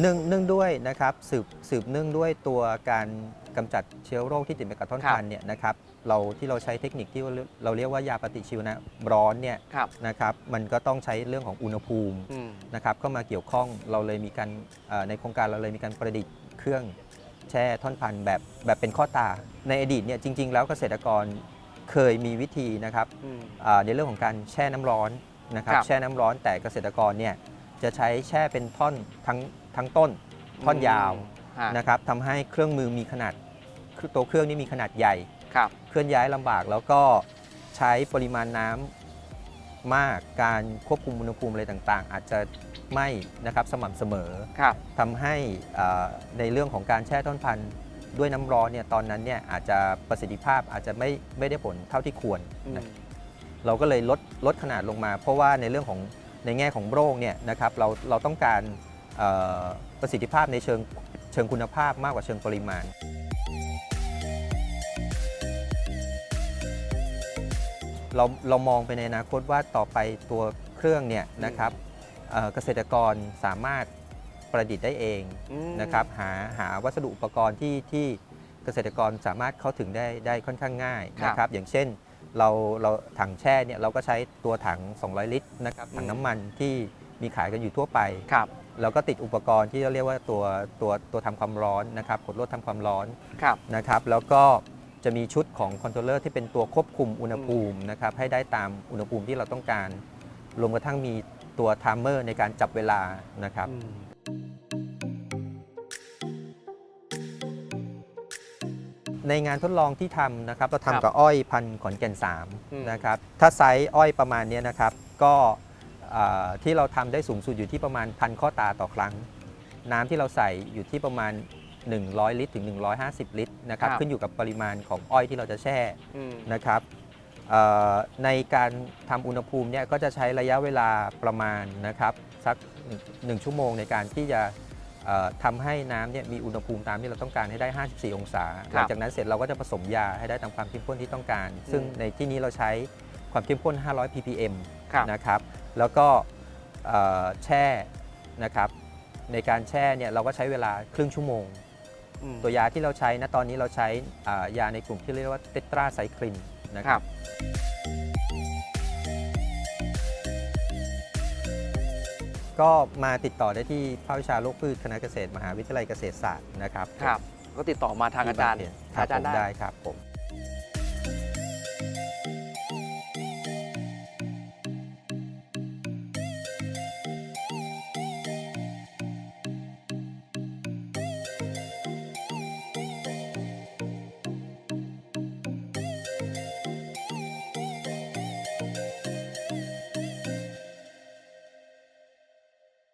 เนื่องเนื่องด้วยนะครับสืบสืบเนื่องด้วยตัวการกำจัดเชื้อโรคที่ติดมากับต้นครับพันธุ์เนี่ยนะครับเราที่เราใช้เทคนิคที่เราเรียกว่ายาปฏิชีวนะร้อนเนี่ยครับนะครับมันก็ต้องใช้เรื่องของอุณหภูมิอืมนะครับเข้ามาเกี่ยวข้องเราเลยมีการเอ่อในโครงการเราเลยมีการประดิษฐ์เครื่องแช่ท่อนพันธุ์แบบแบบเป็นข้อตา ในอดีตเนี่ยจริง ๆ แล้วเกษตรกรเคยมีวิธีนะครับอืมอ่าในเรื่องของการแช่น้ำร้อนนะครับครับแช่น้ำร้อนแต่เกษตรกรเนี่ยจะใช้แช่เป็นท่อนทั้ง ทั้งต้นท่อนยาวฮะนะครับทำให้เครื่องมือมีขนาดคือตัวเครื่องนี้มีขนาดใหญ่ ครับเคลื่อนย้ายลำบากแล้วก็ใช้ปริมาณน้ำมากการควบคุมอุณหภูมิอะไรต่างๆ อาจจะไม่นะครับสม่ำเสมอครับทำให้อ่าในเรื่องของการแช่ต้นพันธุ์ด้วยน้ำร้อนเนี่ยตอนนั้นเนี่ยอาจจะประสิทธิภาพอาจจะไม่ไม่ได้ผลเท่าที่ควรอืมนะ เราก็เลยลดลดขนาดลงมา เพราะว่าในเรื่องของในแง่ของโรคเนี่ยนะครับเราเราต้องการเอ่อ ประสิทธิภาพในเชิงเชิงคุณภาพมากกว่าเชิงปริมาณ เราเรามองไปในอนาคตว่าต่อไปตัวเครื่องเนี่ยนะครับเอ่อเกษตรกรสามารถประดิษฐ์ได้เองอืมนะครับหาหาวัสดุอุปกรณ์ที่ที่เกษตรกรสามารถเข้าถึงได้ได้ค่อนข้างง่ายครับนะครับอย่างเช่นเราเราถังแช่เนี่ยเราก็ใช้ตัวถัง 200 ลิตรนะครับถังน้ำมันที่มีขายกันอยู่ทั่วไป ครับเราก็ติดอุปกรณ์ที่เราเรียกว่าตัวตัวตัวทำความร้อนนะครับกดลดทำความร้อนครับ นะครับ แล้วก็จะมีชุดของคอนโทรลเลอร์ที่เป็นตัวควบคุมอุณหภูมินะครับให้ได้ตามอุณหภูมิที่เราต้องการ รวมกระทั่งมีตัวไทม์เมอร์ในการจับเวลานะครับอืมในงานทดลองที่ทำนะครับเราครับทำกับอ้อยพันธุ์ขอนแก่นอืม3นะครับถ้าไซส์อ้อยประมาณเนี้ยนะครับก็อ่า ที่เราทำได้สูงสุดอยู่ที่ประมาณพันข้อตาต่อครั้ง น้ำที่เราใส่อยู่ที่ประมาณ 100 ลิตรถึง 150 ลิตรนะครับครับขึ้นอยู่กับปริมาณของอ้อยที่เราจะแช่อืมนะครับเอ่อในการทำอุณหภูมิเนี่ยก็จะใช้ระยะเวลาประมาณนะครับสัก 1 ชั่วโมงในการที่จะเอ่อทำให้น้ำเนี่ยมีอุณหภูมิตามที่เราต้องการให้ได้ 54 องศา หลังจากนั้นเสร็จเราก็จะผสมยาให้ได้ตามความเข้มข้นที่ต้องการ ซึ่งในที่นี้เราใช้ความเข้มข้น 500 ppm ครับนะครับ แล้วก็เอ่อแช่นะครับในการแช่เนี่ยเราก็ใช้เวลาครึ่งชั่วโมงอืมตัวยาที่เราใช้นะตอนนี้เราใช้อ่ายาในกลุ่มที่เรียกว่าเตตราไซคลินนะคครัรับบก็มาติดต่อได้ที่ภาควิชาโรคพืชคณะเกษตรมหาวิทยาลัยเกษตรศาสตร์นะครับครับ ก็ติดต่อมาทางอาจารย์ที่บงเขนครับอาจารย์ผมได้ได้ครับผม